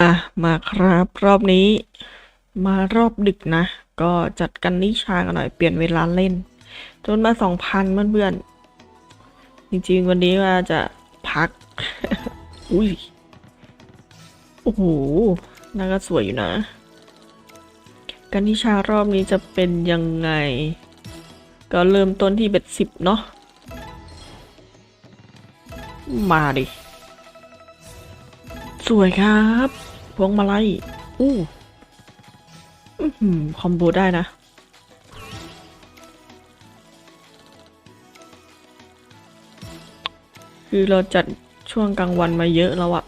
อะ มาครับรอบนี้ มารอบดึกนะ ก็จัดกันนิชากันหน่อยเปลี่ยนเวลาเล่น จนมาสองพันเพื่อนๆ จริงๆ วันนี้ว่าจะพัก อุ้ย โอ้โหน่าก็สวยอยู่นะกันนิชารอบนี้จะเป็นยังไง ก็เริ่มต้นที่เบ็ดสิบเนาะมาดิ สวยครับ พวงมาลัย อู้อื้อหือคอมโบได้นะ คือเราจัดช่วงกลางวันมาเยอะแล้วอะ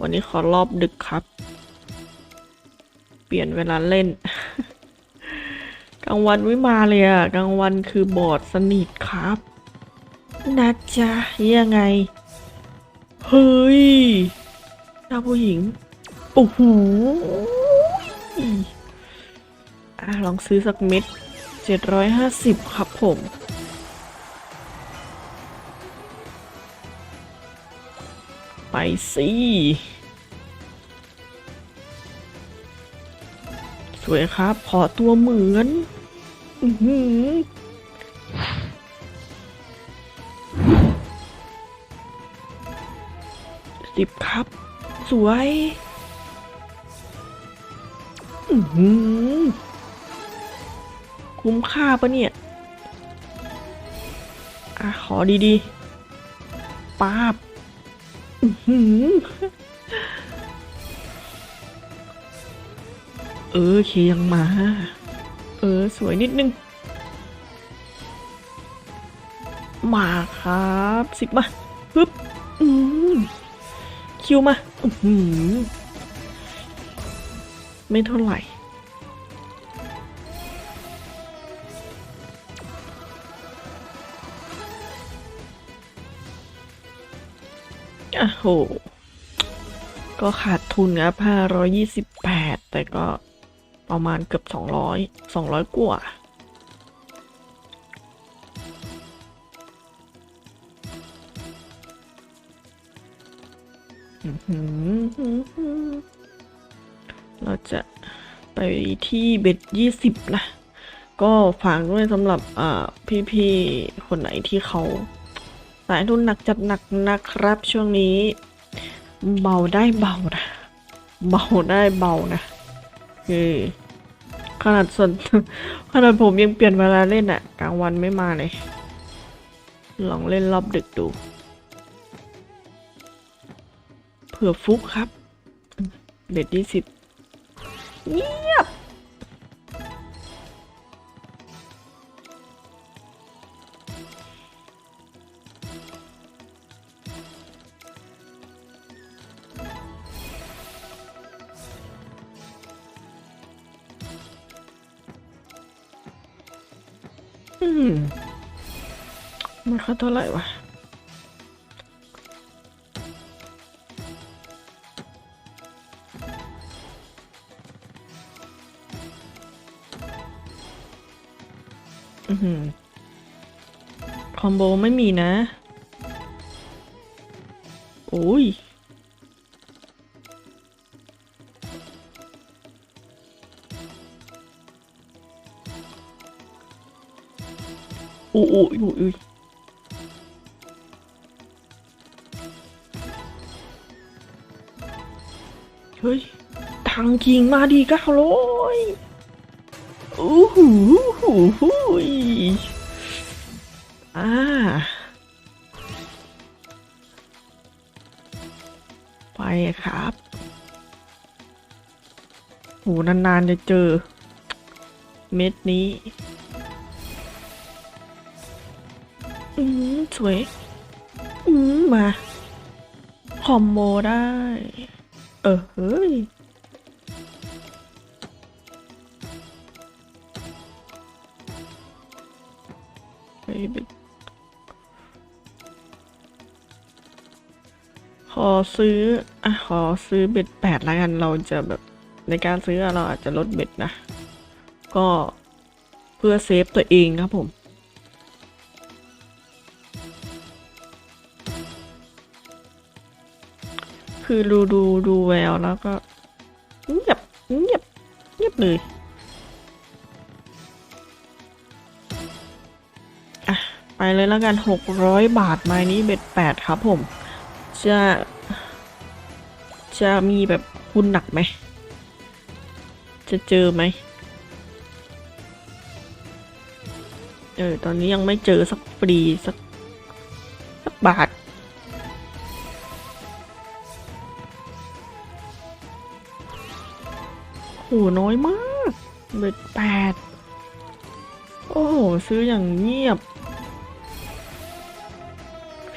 วันนี้ขอรอบดึกครับ เปลี่ยนเวลาเล่น กลางวันไม่มาเลยอะกลางวันคือบอดสนิทครับนะจ๊ะยังไง เฮ้ย หน้าผู้หญิง โอ้โหอะลองซื้อสักเม็ดเจ็ดร้อยห้าสิบครับผมไปสิสวยครับ ขอตัวเหมือน อือหือสิบครับ สวยอือหือคุ้มค่าปะเนี่ย อะ ขอดีๆป้าบอื้อหือเออเคยังมา เออ สวยนิดนึง มาครับ สิบมา ปึ๊บ อืมคิวมา ไม่เท่าไหร่อะโห ก็ขาดทุนครับห้าร้อยยี่สิบแปดแต่ก็ประมาณเกือบสองร้อยสองร้อยกว่า เราจะไปที่เบ็ดยี่สิบนะ ก็ฝากด้วยสำหรับอ่าพี่ๆ คนไหนที่เขา สายทุนหนักจัดหนักนะครับ ช่วงนี้ เบาได้เบานะ เบาได้เบานะ คือขนาดส่วนขนาดผมยังเปลี่ยนเวลาเล่นอะกลางวันไม่มาเลย ลองเล่นรอบดึกดู เผื่อฟุกครับเด็ดยี่สิบเงียบไมมันค่าเท่าไหร่วะ คอมโบไม่มีนะ โอ้ยโอ้โอ้ยโอ้ยโอ้ยเฮ้ย ทางจริงมาดีเก้าร้อย อ้โหโอ้โหอ่าไปครับโหนานๆจะเจอ เม็ดนี้อืมสวย อืมมา คอมโบได้ เออเฮ้ย ขอซื้ออะขอซื้อเบ็ดแปดแล้วกันเราจะแบบในการซื้อเราอาจจะลดเบ็ดนะ ก็เพื่อเซฟตัวเองครับผมคือดูดูดูแววแล้วก็เงียบเงียบเงียบเลย เลยแล้วกันหกร้อยบาทไม้นี้เบ็ดแปดครับผม จะ จะมีแบบคุณหนักไหม จะเจอไหม เออ ตอนนี้ยังไม่เจอสักฟรีสักสักบาทโหน้อยมากเบ็ดแปดโอ้โห ซื้ออย่างเงียบ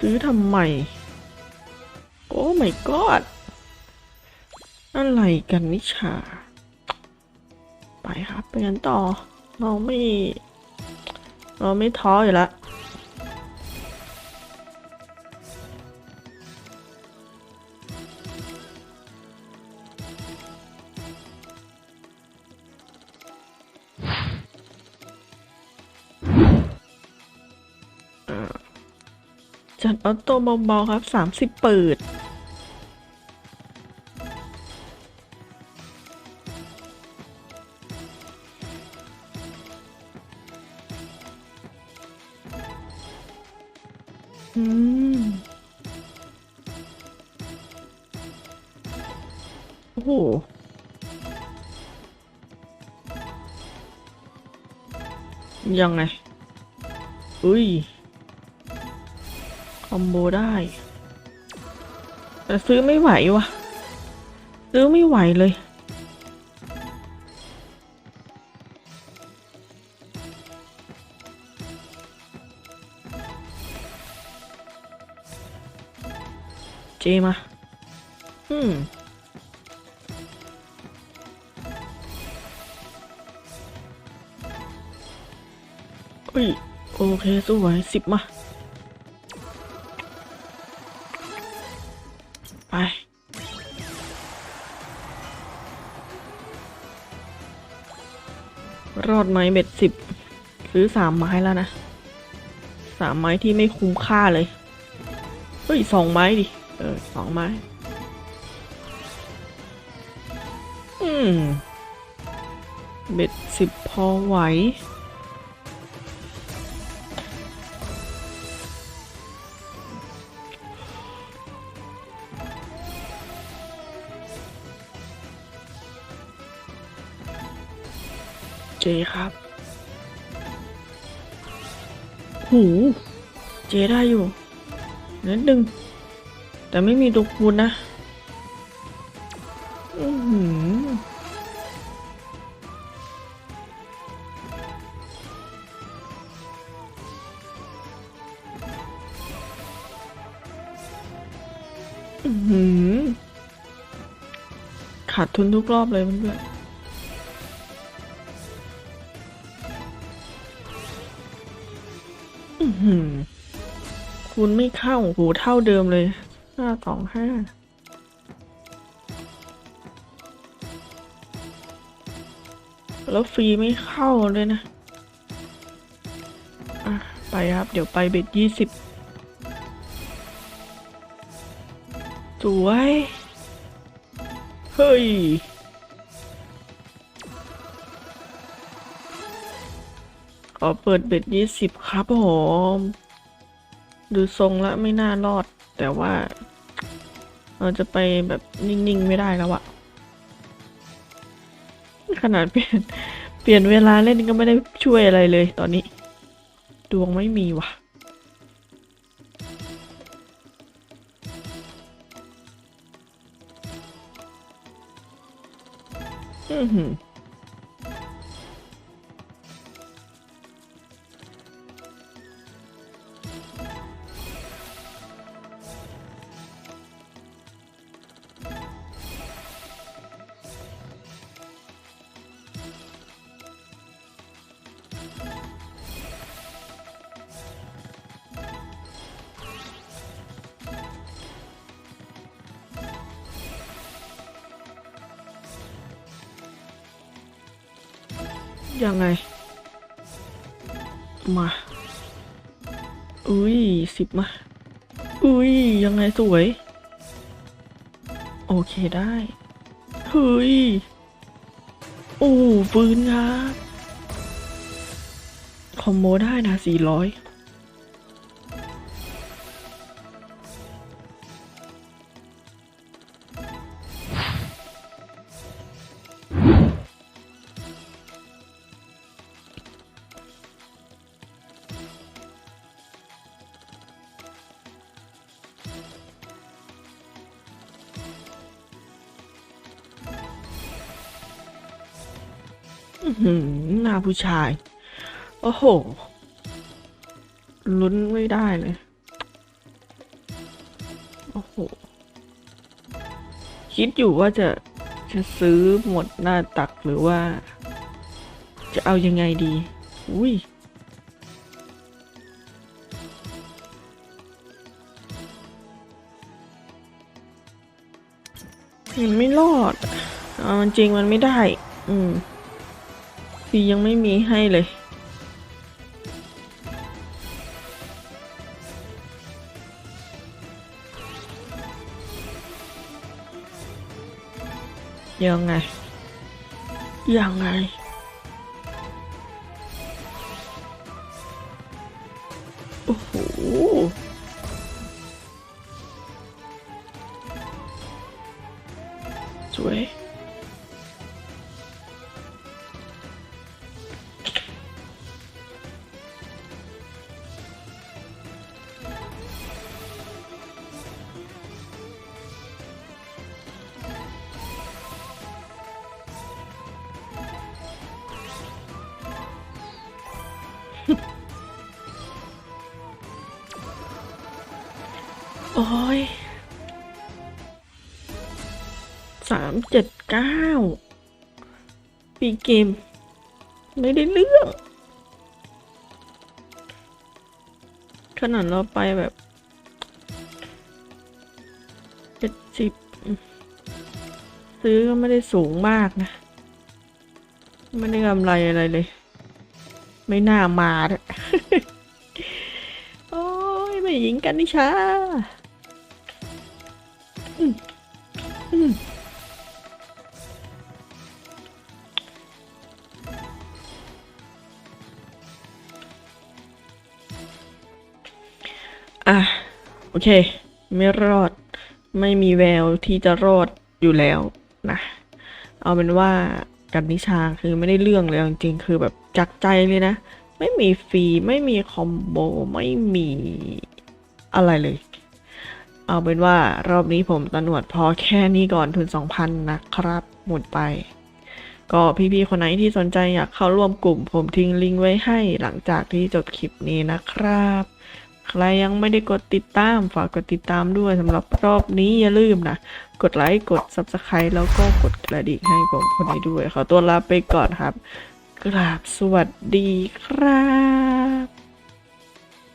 ซื้อทำไม โอ้ my god อะไรกันนิชา ไปครับ ไปกันต่อ เราไม่ เราไม่ท้ออยู่แล้ว จัดออโต้เบาๆครับสามสิบเปิด อืม โอ้โหยังไง อุ้ย อมโบได้ แต่ซื้อไม่ไหววะซื้อไม่ไหวเลยเจมาอืม อุ้ย โอเคสู้ไหวสิบมา ไป รอดไหมเบ็ดสิบ ซื้อสามไม้แล้วนะ สามไม้ที่ไม่คุ้มค่าเลย เฮ้ยสองไม้ดิ เออสองไม้ อืม เบ็ดสิบพอไหว เจครับ หู เจได้อยู่นิดนึง แต่ไม่มีตัวคูณนะอือหืออื้อหือขาดทุนทุกรอบเลยเพื่อนๆ คูณไม่เข้าโหเท่าเดิมเลยห้าสองห้าแล้วฟรีไม่เข้าเลยนะ อะ ไปครับ เดี๋ยวไปเบ็ดยี่สิบสวย เฮ้ย ขอเปิดเบ็ดยี่สิบครับผมดูทรงแล้วไม่น่ารอด แต่ว่าเราจะไปแบบนิ่งๆ ไม่ได้แล้วอะขนาดเปลี่ยนเปลี่ยนเวลาเล่นก็ไม่ได้ช่วยอะไรเลยตอนนี้ ดวงไม่มีว่ะอือหือ ยังไง มา อุ้ยสิบมา อุ้ยยังไงสวย โอเคได้ เฮ้ย โอ้ฟื้นครับ คอมโบได้นะสี่ร้อยอื้อหือหน้าผู้ชาย โอ้โห ลุ้นไม่ได้เลย โอ้โห คิดอยู่ว่าจะจะซื้อหมดหน้าตักหรือว่า จะเอายังไงดี อุ้ยมันไม่รอดเอาจริงมันไม่ได้ อืมฟรียังไม่มีให้เลย ยังไงยัง สามเจ็ดเก้าปีเกม ไม่ได้เรื่อง ขนาดเราไปแบบเจ็ดสิบซื้อก็ไม่ได้สูงมากนะ ไม่ได้กำไรอะไรเลย ไม่น่ามาเลยโอ้ยไม่ยิงกันนิชา อืมอืม โอเค ไม่รอด ไม่มีแววที่จะรอดอยู่แล้วนะ เอาเป็นว่ากันนิชาคือไม่ได้เรื่องเลยจริงๆคือแบบจักใจเลยนะ ไม่มีฟรีไม่มีคอมโบไม่มีอะไรเลย เอาเป็นว่ารอบนี้ผมตะหนวดพอแค่นี้ก่อนทุน 2,000 นะครับ หมดไป ก็พี่ๆคนไหนที่สนใจอยากเข้าร่วมกลุ่ม ผมทิ้งลิงก์ไว้ให้หลังจากที่จบคลิปนี้นะครับ ใครยังไม่ได้กดติดตามฝากกดติดตามด้วยสำหรับรอบนี้อย่าลืมนะ กดไลค์กด Subscribe แล้วก็กดกระดิ่งให้ผมคนนี้ด้วยขอตัวลาไปก่อนครับ กราบสวัสดีครับ